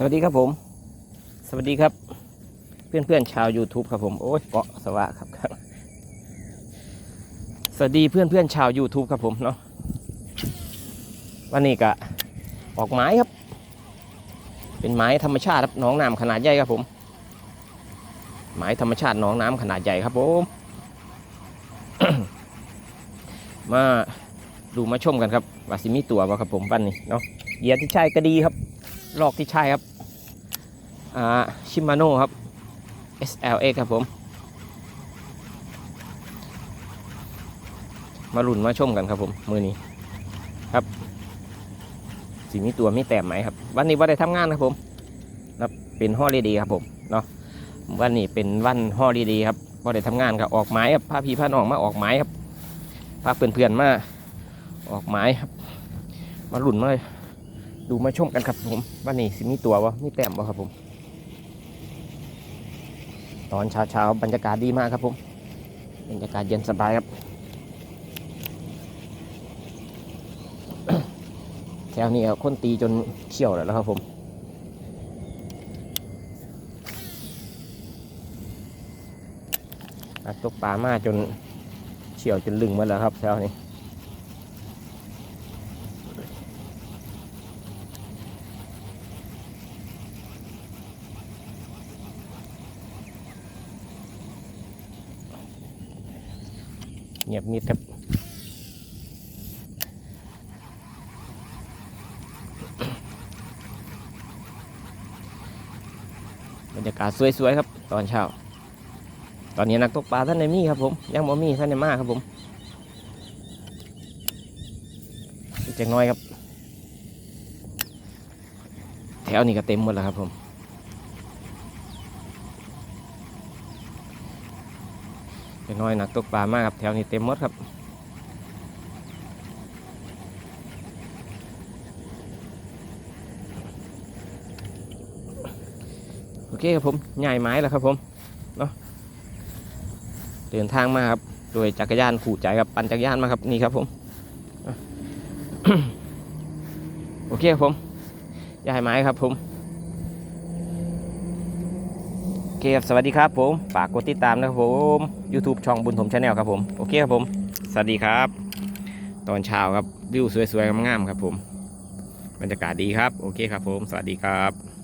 สวัสดีครับผม สวัสดีครับ เพื่อนเพื่อนๆชาว YouTube ครับผมโอ้ยเกาะสวะครับครับ สวัสดีเพื่อนเพื่อนๆชาว YouTube ครับผมเนาะวันนี้ก็ออกไม้ครับ เป็นไม้ธรรมชาติครับน้องน้ำขนาดใหญ่ครับผม ไม้ธรรมชาติหน้องน้ำขนาดใหญ่ครับผม มาดูมาชมกันครับว่าสิมีตัวบ่ครับผมวันนี้เนาะเหยียดที่ใช่ก็ดีครับลอกที่ใช่ครับ ชิมาโน่ครับ SLX ครับผม มาลุ่นมาชมกันครับผม มือนี้ครับสีมีตัวไมีแต้มไหมครับ วันนี้ว่าได้ทำงานครับผมครับเป็นฮอลิเดย์ครับผมเนาะวันนี้เป็นวันฮอลิเดย์ครับว่าได้ทำงานครับออกไม้ครับพาพี่พาน้องมาออกไม้ครับพาเพื่อนๆมาออกไม้ครับ มาลุ่นมาดูมาชมกันครับผมว่านี่สิมีตัววะมีแต้มวะครับผม ตอนเช้าเช้าๆบรรยากาศดีมากครับผมบรรยากาศเย็นสบายครับ แถวนี้คนตีจนเขี่ยวแล้วครับผมตกปลามาจนเขี่ยวจนลึงมาแล้วครับแถวนี้ เงียบมิดครับบรรยากาศสวยๆครับ ตอนเช้า ตอนนี้นักตกปลาท่านในมีครับผมยังบ่มีท่านในมาครับผมอีกจักน้อยครับ แถวนี้ก็เต็มหมดแล้วครับผม จักหน้อยนักตกปลามากครับแถวนี้เต็มหมดครับโอเคครับผมใหญ่ไม้แล้วครับผมเนาะเดินทางมาครับโดยจักรยานขู่ใจครับปั่นจักรยานมาครับนี่ครับผมโอเคครับผมใหญ่ไม้ครับผม เคครับสวัสดีครับผมฝากกดติดตามนะครับผม YouTube ช่องบุญถมชาแนลครับผม โอเคครับผม สวัสดีครับ ตอนเช้าครับวิวสวยๆงามๆครับผม บรรยากาศดีครับ โอเคครับผม สวัสดีครับ